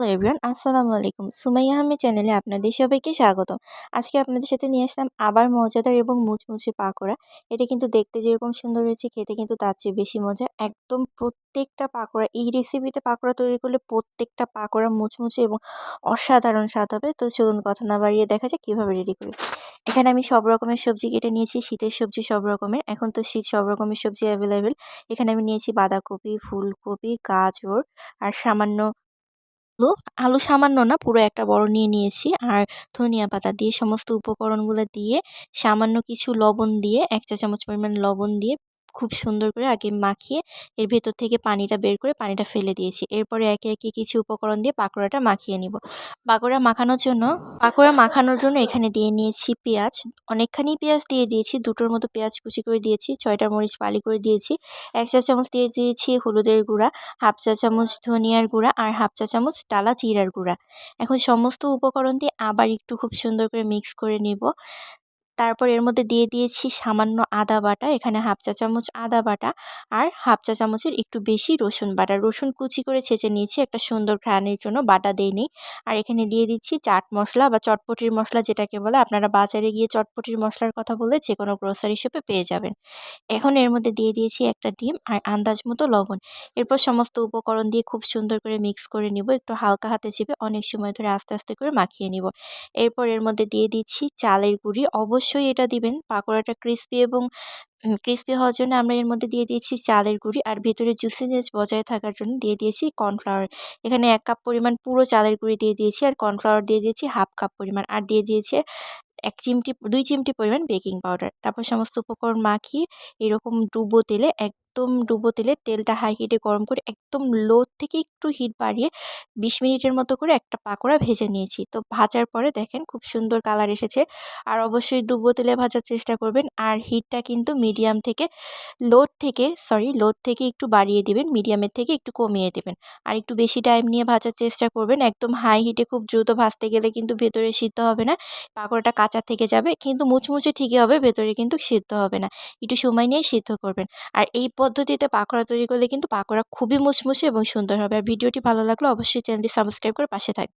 Hello everyone, আসসালামু আলাইকুম। সুমাইয়া আহমেদ চ্যানেলে আপনাদের সবাইকে স্বাগতম। আজকে আপনাদের সাথে নিয়ে আসলাম আবার মজাদার এবং মুচমুচে পাকোড়া। এটা কিন্তু দেখতে যেরকম সুন্দর হয়েছে, খেতে কিন্তু তার চেয়ে বেশি মজা। একদম প্রত্যেকটা পাকোড়া, এই রেসিপিতে পাকোড়া তৈরি করলে প্রত্যেকটা পাকোড়া মুচমুচে এবং অসাধারণ স্বাদ হবে। তো চলুন কথা না বাড়িয়ে দেখা যাক কীভাবে রেডি করি। এখানে আমি সব রকমের সবজি কেটে নিয়েছি, শীতের সবজি সব রকমের। এখন তো শীত, সব রকমের সবজি অ্যাভেলেবেল এখানে আমি নিয়েছি বাঁধাকপি, ফুলকপি, গাজর আর সামান্য আলু সামান্য না, পুরো একটা বড় নিয়ে নিয়েছি। আর ধনিয়া পাতা দিয়ে সমস্ত উপকরণগুলো দিয়ে সামান্য কিছু লবণ দিয়ে, এক চা চামচ পরিমাণ লবণ দিয়ে খুব সুন্দর করে আগে মাখিয়ে এর ভেতর থেকে পানিটা বের করে পানিটা ফেলে দিয়েছি। এরপরে একে একে কিছু উপকরণ দিয়ে পাকোড়াটা মাখিয়ে নিব। পাকোড়া মাখানোর জন্য, পাকোড়া মাখানোর জন্য এখানে দিয়ে নিয়েছি পেঁয়াজ। অনেকখানি পেঁয়াজ দিয়ে দিয়েছি, দুটোর মতো পেঁয়াজ কুচি করে দিয়েছি, ছয়টা মরিচ পালি করে দিয়েছি, এক চা চামচ দিয়ে দিয়েছি হলুদের গুঁড়া, হাফ চা চামচ ধনিয়ার গুঁড়া আর হাফ চা চামচ ডালা জিরার গুঁড়া। এখন সমস্ত উপকরণ দিয়ে আবার একটু খুব সুন্দর করে মিক্স করে নিব। তারপর এর মধ্যে দিয়ে দিয়েছি সামান্য আদা বাটা, এখানে হাফ চা চামচ আদা বাটা আর হাফ চা চামচের একটু বেশি রসুন বাটা। রসুন কুচি করে ছেঁচে নিয়েছি, একটা সুন্দর ঘ্রাণের জন্য বাটা দিইনি আর এখানে দিয়ে দিচ্ছি চাট মশলা বা চটপটির মশলা যেটাকে বলে, আপনারা বাজারে গিয়ে চটপটির মশলার কথা বলে যে কোনো গ্রোসারি শপে পেয়ে যাবেন। এখন এর মধ্যে দিয়ে দিয়েছি একটা ডিম আর আন্দাজ মতো লবণ। এরপর সমস্ত উপকরণ দিয়ে খুব সুন্দর করে মিক্স করে নিব, একটু হালকা হাতে চেপে অনেক সময় ধরে আস্তে আস্তে করে মাখিয়ে নিব। এরপর এর মধ্যে দিয়ে দিচ্ছি চালের গুঁড়ি অবশ্যই এটা দিবেন। পাকোড়াটা ক্রিস্পি এবং ক্রিস্পি হওয়ার জন্য আমরা এর মধ্যে দিয়ে দিয়েছি চালের গুঁড়ি আর ভেতরে জুসিনেস বজায় থাকার জন্য দিয়ে দিয়েছি কর্নফ্লাওয়ার এখানে এক কাপ পরিমাণ পুরো চালের গুঁড়ি দিয়ে দিয়েছি আর কর্নফ্লাওয়ার দিয়ে দিয়েছি হাফ কাপ পরিমাণ আর দিয়ে দিয়েছে এক চিমটি, দুই চিমটি পরিমাণ বেকিং পাউডার তারপর সমস্ত উপকরণ মাখিয়ে এরকম ডুবো তেলে একদম ডুবো তেলে তেলটা হাই হিটে গরম করে একদম লো থেকে একটু হিট বাড়িয়ে বিশ মিনিটের মতো করে একটা পাকোড়া ভেজে নিয়েছি। তো ভাজার পরে দেখেন খুব সুন্দর কালার এসেছে। আর অবশ্যই ডুবো তেলে ভাজার চেষ্টা করবেন। আর হিটটা কিন্তু মিডিয়াম থেকে লোড থেকে সরি লোড থেকে একটু বাড়িয়ে দেবেন। মিডিয়ামের থেকে একটু কমিয়ে দেবেন। আর একটু বেশি টাইম নিয়ে ভাজার চেষ্টা করবেন। একদম হাই হিটে খুব দ্রুত ভাজতে গেলে কিন্তু ভেতরে সিদ্ধ হবে না। পাকোড়াটা কাঁচা থেকে যাবে। কিন্তু মুচমুচে ঠিকই হবে, ভেতরে কিন্তু সিদ্ধ হবে না। একটু সময় নিয়ে সিদ্ধ করবেন। আর এই পদ্ধতিতে পাকোড়া তৈরি করলে কিন্তু পাকোড়া খুবই মুচমুচে এবং সুন্দর হবে। আর ভিডিওটি ভালো লাগলে অবশ্যই চ্যানেলটি সাবস্ক্রাইব করে পাশে থাকবে